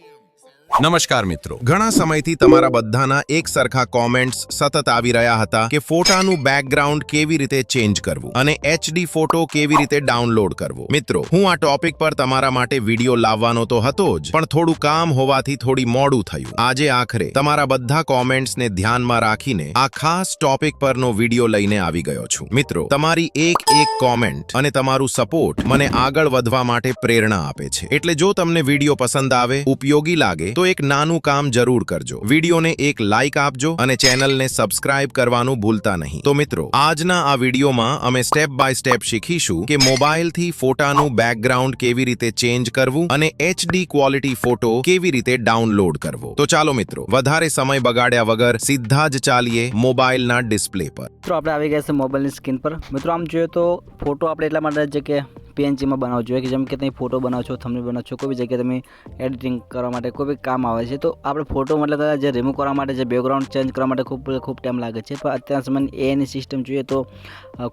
him. નમસ્કાર મિત્રો. ઘણા સમયથી તમારા બધાના એક સરખા કોમેન્ટ્સ સતત આવી રહ્યા હતા કે ફોટાનું બેકગ્રાઉન્ડ કેવી રીતે ચેન્જ કરવું અને એચડી ફોટો કેવી રીતે ડાઉનલોડ કરવો. મિત્રો, હું આ ટોપિક પર તમારા માટે વીડિયો લાવવાનો તો હતો જ, પણ થોડું કામ હોવાથી થોડી મોડું થયું. આજે આખરે તમારા બધા કોમેન્ટ્સને ધ્યાનમાં રાખીને આ ખાસ ટોપિક પરનો વીડિયો લઈને આવી ગયો છું. મિત્રો, તમારી એક એક કોમેન્ટ અને તમારું સપોર્ટ મને આગળ વધવા માટે પ્રેરણા આપે છે. એટલે જો તમને વીડિયો પસંદ આવે, ઉપયોગી લાગે, તો એક નાનું કામ જરૂર કરજો. વિડીયોને એક લાઇક આપજો અને ચેનલને સબસ્ક્રાઇબ કરવાનું ભૂલતા નહીં. તો મિત્રો, આજના આ વિડીયોમાં અમે સ્ટેપ બાય સ્ટેપ શીખીશું કે મોબાઈલથી ફોટાનું બેકગ્રાઉન્ડ કેવી રીતે ચેન્જ કરવું અને એચડી ક્વોલિટી ફોટો કેવી રીતે ડાઉનલોડ કરવો. તો ચાલો મિત્રો, વધારે સમય બગાડ્યા વગર સીધા જ ચાલીએ મોબાઈલના ડિસ્પ્લે પર. મિત્રો, આપણે આવી ગયા છે મોબાઈલની સ્ક્રીન પર. મિત્રો, આમ જોઈએ તો ફોટો આપણે એટલા માટે કે પીએનજીમાં બનાવો જોઈએ કે જેમ કે તમે ફોટો બનાવો છો થંબનેલ બનાવો છો, કોઈ બી જગ્યાએ તમે એડિટિંગ કરવા માટે કોઈ બી કામ આવે છે, તો આપણે ફોટો મતલબ જે રિમૂવ કરવા માટે, જે બેકગ્રાઉન્ડ ચેન્જ કરવા માટે ખૂબ ખૂબ ટાઈમ લાગે છે. પણ અત્યાર સમયની એની સિસ્ટમ જોઈએ તો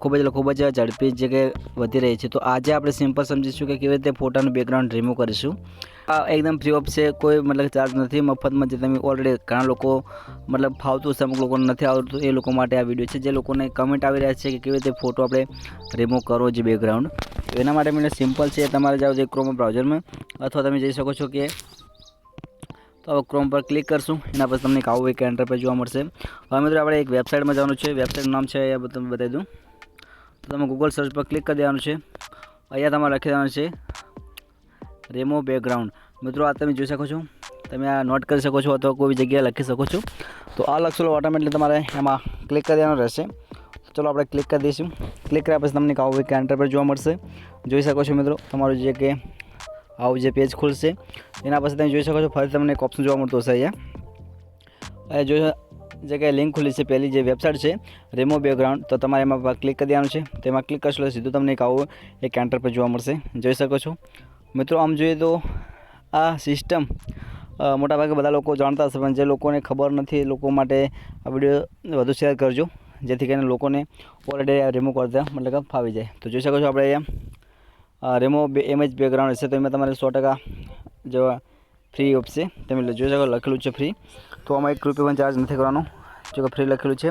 ખૂબ જ ખૂબ જ ઝડપી જગ્યાએ વધી રહી છે. તો આજે આપણે સિમ્પલ સમજીશું કે કેવી રીતે ફોટાનું બેકગ્રાઉન્ડ રિમૂવ કરીશું. આ એકદમ ફ્રી ઓફ છે, કોઈ મતલબ ચાર્જ નથી, મફતમાં જે તમે ઓલરેડી ઘણા લોકો મતલબ ફાવતું છે, અમુક લોકોને નથી આવડતું, એ લોકો માટે આ વીડિયો છે. જે લોકોને કમેન્ટ આવી રહ્યા છે કે કેવી રીતે ફોટો આપણે રિમૂવ કરવો છે બેકગ્રાઉન્ડ તો એના માટે મને સિમ્પલ છે, તમારે જાઓ જે ક્રોમ બ્રાઉઝરમાં અથવા તમે જઈ શકો છો કે તો હવે ક્રોમ પર ક્લિક કરશું, એના પછી તમને એક આવું એક એન્ટરપેજ જોવા મળશે. હવે મિત્રો આપણે એક વેબસાઇટમાં જવાનું છે વેબસાઇટનું નામ છે એ તમને બતાવી દઉં. તો તમે ગૂગલ સર્ચ પર ક્લિક કરી દેવાનું છે. અહીંયા તમારે લખી દેવાનું છે રેમો બેકગ્રાઉન્ડ મિત્રો, આ તમે જોઈ શકો છો. તમે આ નોટ કરી શકો છો અથવા કોઈ જગ્યાએ લખી શકો છો. તો આ લખશો ઓટોમેટિકલી તમારે એમાં ક્લિક કરી દેવાનું રહેશે. ચલો આપણે ક્લિક કરી દઈશું. ક્લિક કર્યા પછી તમને આવું એક એન્ટર જોવા મળશે. જોઈ શકો છો મિત્રો, તમારું જે કે આવું જે પેજ ખુલશે. એના પછી તમે જોઈ શકો છો ફરી તમને એક ઓપ્શન જોવા મળતું હશે અહીંયા. જોઈ જે કે લિંક ખુલી છે, પહેલી જે વેબસાઇટ છે, રેમો બેકગ્રાઉન્ડ તો તમારે એમાં ક્લિક કરી દેવાનું છે. તેમાં ક્લિક કરશો એટલે સીધું તમને એક આવું એક એન્ટર જોવા મળશે. જોઈ શકો છો. મિત્રો, આમ જોઈએ તો આ સિસ્ટમ મોટાભાગે બધા લોકો જાણતા હશે, પણ જે લોકોને ખબર નથી એ લોકો માટે આ વીડિયો વધુ શેર કરજો, જેથી કરીને લોકોને ઓલરેડી રિમૂવ કરતા મતલબ કે ફાવી જાય. તો જોઈ શકો છો આપણે અહીંયા રેમો બે એમએચ બેકગ્રાઉન્ડ હશે તો એમાં તમારે સો ટકા જો ફ્રી ઓપશે તમે જોઈ શકો, લખેલું છે ફ્રી તો આમાં એક રૂપિયા પણ ચાર્જ નથી કરવાનો જો કે ફ્રી લખેલું છે.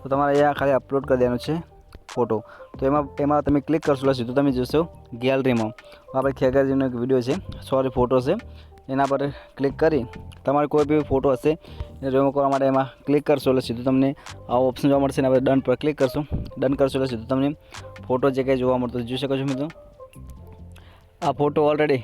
તો તમારે અહીંયા ખાલી અપલોડ કરી દેવાનું છે. ફોટો તો એમાં એમાં તમે ક્લિક કરશો, એટલે સીધું તમે જોશો ગેલેરીમાં આપણે ખેગાજીનો એક વીડિયો છે સોરી ફોટો છે. એના પર ક્લિક કરી, તમારે કોઈ બી ફોટો હશે એ રિમૂવ કરવા માટે એમાં ક્લિક કરશો, એટલે સીધું તમને આવો ઓપ્શન જોવા મળશે, એના પર ડન પર ક્લિક કરશો. ડન કરશો, એટલે સીધું તમને ફોટો જે કંઈ જોવા મળતો જોઈ શકો છો મિત્રો? આ ફોટો ઓલરેડી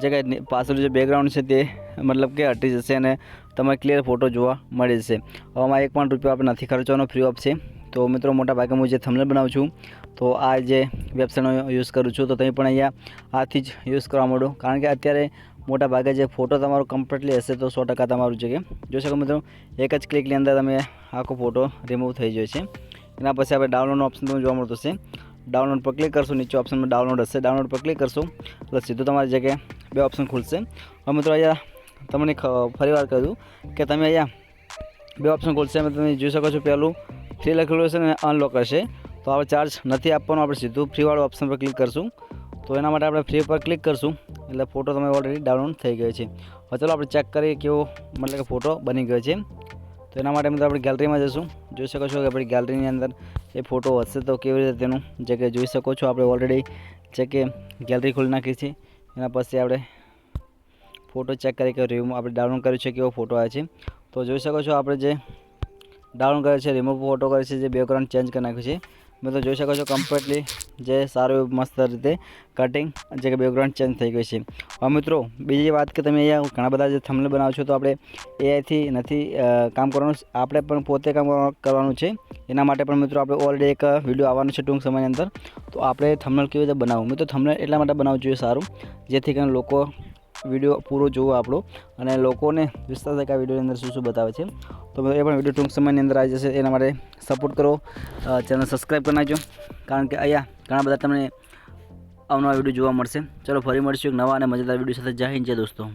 જે કંઈ પાછળ જે બેકગ્રાઉન્ડ છે તે, મતલબ કે હટી જશે અને તમને ક્લિયર ફોટો જોવા મળી જશે. આમાં એક પણ રૂપિયો આપણે નથી ખર્ચવાનો ફ્રી ઓફ છે તો મિત્રો મોટા ભાગે હું જે થંબનેલ બનાવું છું, તો આ જે વેબસાઇટનો યુઝ કરું છું, તો તમે પણ અહીંયા આથી જ યુઝ કરવા માંડો. કારણ કે અત્યારે મોટા ભાગે જે ફોટો તમારો કમ્પ્લીટલી હશે તો સો ટકા તમારું છે કે જોઈ શકો મિત્રો, એક જ ક્લિકની અંદર તમે આખો ફોટો રિમૂવ થઈ જાય છે. એના પછી આપણે ડાઉનલોડનો ઓપ્શન તમને જોવા મળતો છે ડાઉનલોડ પર ક્લિક કરશો, નીચે ઓપ્શનમાં ડાઉનલોડ હશે. ડાઉનલોડ પર ક્લિક કરશો, એટલે સીધું તમારી જગ્યાએ બે ઓપ્શન ખુલશે. હવે મિત્રો અહીંયા તમને ફરી વાર કહ્યું કે તમે અહીંયા બે ઓપ્શન ખુલશે. તમે જોઈ શકો છો પહેલું ફ્રી લખેલું હશે ને અનલોક હશે. તો આપણે ચાર્જ નથી આપવાનો, આપણે સીધું ફ્રીવાળું ઓપ્શન પર ક્લિક કરશું. તો એના માટે આપણે ફ્રી પર ક્લિક કરશું. એટલે ફોટો તમે ઓલરેડી ડાઉનલોડ થઈ ગયો છે. હવે ચાલો આપણે ચેક કરીએ કેવો મતલબ કે ફોટો બની ગયો છે. તો એના માટે મિત્રો આપણે ગેલેરીમાં જઈશું જોઈ શકો છો કે આપણી ગેલેરીની અંદર એ ફોટો હશે તો કેવી રીતે તેનું જે કે જોઈ શકો છો. આપણે ઓલરેડી જે કે ગેલેરી ખોલી નાખી છે. એના પછી આપણે ફોટો ચેક કરી કે રિમૂવ આપણે ડાઉનલોડ કર્યું છે, કેવો ફોટો આવે છે. તો જોઈ શકો છો આપણે જે ડાઉનલોડ કરે છે રિમૂવ ફોટો કરે છે, જે બેકગ્રાઉન્ડ ચેન્જ કરી નાખ્યું છે. મિત્રો જોઈ શકો છો કમ્પ્લીટલી જે સારું એવું મસ્ત રીતે કટિંગ જે કે બેકગ્રાઉન્ડ ચેન્જ થઈ ગયું છે. હવે મિત્રો, બીજી વાત કે તમે અહીંયા ઘણા બધા જે થમલે બનાવો છો તો આપણે એઆઈથી નથી કામ કરવાનું, આપણે પણ પોતે કામ કરવા- કરવાનું છે. એના માટે પણ મિત્રો આપણે ઓલરેડી એક વીડિયો આવવાનો છે ટૂંક સમયની અંદર. તો આપણે થંબનેલ કેવી રીતે બનાવવું? મિત્રો થંબનેલ એટલા માટે બનાવવું જોઈએ સારું, જેથી કરીને લોકો વીડિયો પૂરો જોવો આપણો અને લોકોને વિસ્તાર આ વિડીયોની અંદર શું શું બતાવે છે. તો એ પણ વીડિયો ટૂંક સમયની અંદર આવી જશે. એના માટે સપોર્ટ કરો. ચેનલ સબસ્ક્રાઈબ કરી નાખજો. કારણ કે અહીંયા ઘણા બધા તમને અવનવા વીડિયો જોવા મળશે. ચલો, ફરી મળીશું એક નવા અને મજેદાર વીડિયો સાથે. જય હિન્દ, જય દોસ્તો.